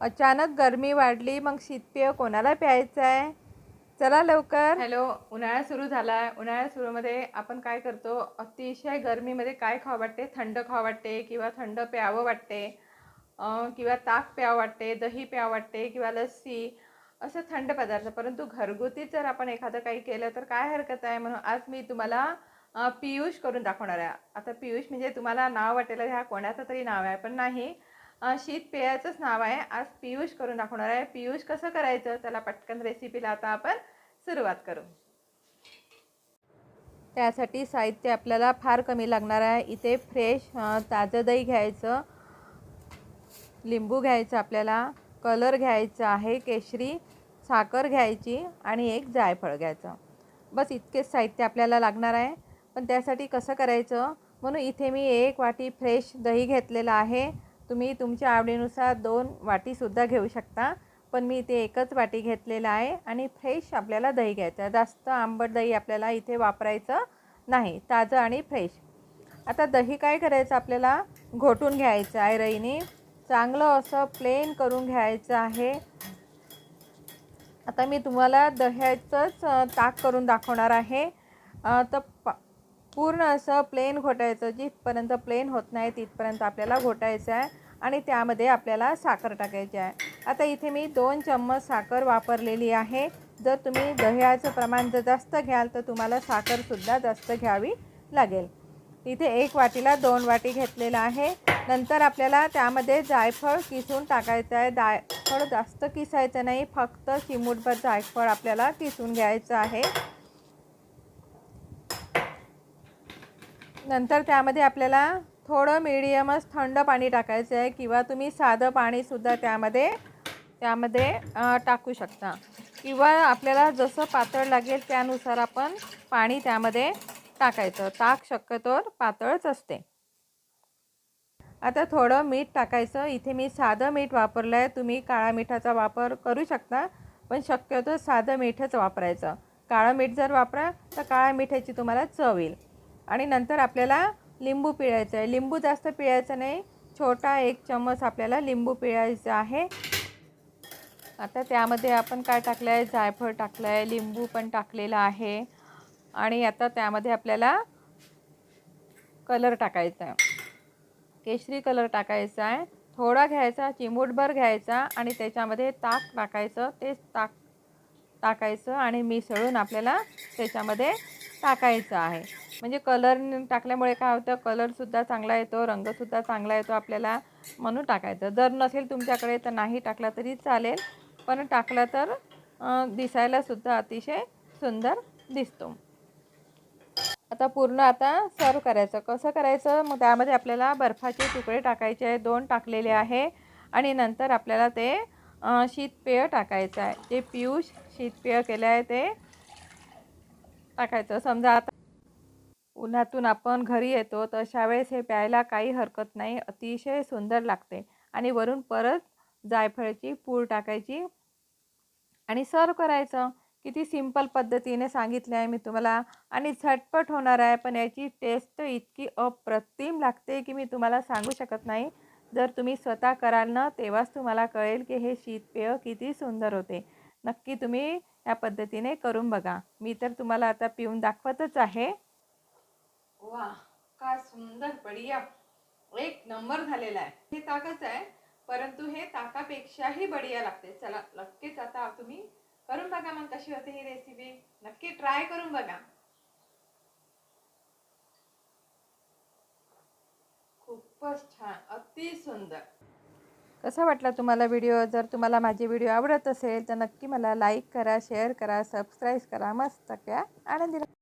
अचानक गरमी वाढली मग शीतपेय कोणाला प्यायचं आहे चला लवकर. हॅलो उन्हाळा सुरू झाला आहे उन्हाळ्या सुरूमध्ये आपण काय करतो? अतिशय गरमीमध्ये काय खावं वाटते? थंड खावं वाटते किंवा थंड प्यावं वाटते? किंवा ताक प्यावं वाटते दही प्यावं वाटते किंवा लस्सी? असं थंड पदार्थ. परंतु घरगुती जर आपण एखादं काही केलं तर काय हरकत आहे? म्हणून आज मी तुम्हाला पियुष करून दाखवणार आहे. आता पियुष म्हणजे तुम्हाला नाव वाटेल ह्या कोणाचं तरी नाव आहे पण नाही. शीत पेयाचंच नाव आहे. आज पियुष करून दाखवणार आहे. पियुष कसं करायचं? त्याला पटकन रेसिपीला आता आपण सुरुवात करू. त्यासाठी साहित्य आपल्याला फार कमी लागणार आहे. इथे फ्रेश ताजं दही घ्यायचं. लिंबू घ्यायचं आपल्याला. कलर घ्यायचा आहे. केशरी साखर घ्यायची आणि एक जायफळ घ्यायचं. बस इतकेच साहित्य आपल्याला लागणार आहे. पण त्यासाठी कसं करायचं? म्हणून इथे मी एक वाटी फ्रेश दही घेतलेलं आहे. तुम्ही तुमच्या आवडीनुसार दोन वाटीसुद्धा घेऊ शकता पण मी इथे एकच वाटी घेतलेलं आहे आणि फ्रेश आपल्याला दही घ्यायचं आहे. जास्त आंबट दही आपल्याला इथे वापरायचं नाही ताजं आणि फ्रेश. आता दही काय करायचं आपल्याला? घोटून घ्यायचं आहे रईने. चांगलं असं प्लेन करून घ्यायचं आहे. आता मी तुम्हाला दह्याचंच ताक करून दाखवणार आहे. तर पा पूर्ण असं प्लेन घोटायचं जिथपर्यंत प्लेन होत नाही तिथपर्यंत आपल्याला घोटायचं आहे आणि त्यामध्ये आपल्याला साखर टाकायची आहे. आता इथे मी दोन चम्मच साखर वापरलेली आहे. जर तुम्ही दह्याचं प्रमाण जर जास्त घ्याल तर तुम्हाला साखरसुद्धा जास्त घ्यावी लागेल. इथे एक वाटीला दोन वाटी घेतलेलं आहे. नंतर आपल्याला त्यामध्ये जायफळ किसून टाकायचं आहे. जायफळ जास्त किसायचं नाही फक्त चिमूटभर जायफळ आपल्याला किसून घ्यायचं आहे. नंतर त्यामध्ये आपल्याला थोडं मिडियमच थंड पाणी टाकायचं आहे किंवा तुम्ही साधं पाणीसुद्धा त्यामध्ये त्यामध्ये टाकू शकता. किंवा आपल्याला जसं पातळ लागेल त्यानुसार आपण पाणी त्यामध्ये टाकायचं. ताक शक्यतोवर पातळच असते. आता थोडं मीठ टाकायचं. इथे मी साधं मीठ वापरलं आहे तुम्ही काळा मिठाचा वापर करू शकता पण शक्यतो साधं मीठच वापरायचं. काळं मीठ जर वापरा तर काळ्या मिठाची तुम्हाला चव येईल. आणि नंतर आपल्याला लिंबू पिळायचं आहे. लिंबू जास्त पिळायचं नाही. छोटा एक चम्मच आपल्याला लिंबू पिळायचा आहे. आता त्यामध्ये आपण काय टाकलं आहे जायफळ टाकलं आहे लिंबू पण टाकलेला आहे. आणि आता त्यामध्ये आपल्याला कलर टाकायचा आहे. केशरी कलर टाकायचा आहे. थोडा घ्यायचा चिमूटभर घ्यायचा आणि त्याच्यामध्ये ताक टाकायचं. तेच ताक टाकायचं आणि मिसळून आपल्याला त्याच्यामध्ये टाकायचं आहे. म्हणजे कलर टाकल्यामुळे काय होतं? कलरसुद्धा चांगला येतो रंगसुद्धा चांगला येतो आपल्याला म्हणून टाकायचं. जर नसेल तुमच्याकडे तर नाही टाकला तरी चालेल पण टाकला तर दिसायलासुद्धा अतिशय सुंदर दिसतो. आता पूर्ण आता सर्व करायचं. कसं करायचं? मग त्यामध्ये आपल्याला बर्फाचे तुकडे टाकायचे आहे. दोन टाकलेले आहे. आणि नंतर आपल्याला ते शीतपेय टाकायचं आहे. जे पियुष शीतपेय केलं आहे ते टाकायचं. समजा आता उन्हातून आपण घरी येतो तर अशा वेळेस हे प्यायला काही हरकत नाही. अतिशय सुंदर लागते. आणि वरून परत जायफळाची पूड टाकायची आणि सर्व करायचं. किती सिंपल पद्धतीने सांगितले आहे मी तुम्हाला. आणि झटपट होणार आहे पण याची टेस्ट इतकी अप्रतिम लागते की मी तुम्हाला सांगू शकत नाही. जर तुम्ही स्वतः कराल ना तेव्हाच तुम्हाला कळेल की हे शीतपेय किती सुंदर होते. नक्की तुम्ही या पद्धतीने करून बघा. मी तर तुम्हाला आता पिऊन दाखवतच आहे. वा काय सुंदर बढिया. एक नंबर झालेला आहे. हे ताकच आहे परंतु हे ताकापेक्षाही बढिया लागते. चला नक्कीच आता तुम्ही करून बघा मग कशी होते ही रेसिपी नक्की ट्राय करून बघा. खूपच छान अति सुंदर. कसा वाटला तुम्हाला व्हिडिओ जर तुम्हाला माझे व्हिडिओ आवडत असेल तर नक्की मला लाईक करा शेअर करा सबस्क्राईब करा. मस्त क्या आनंदी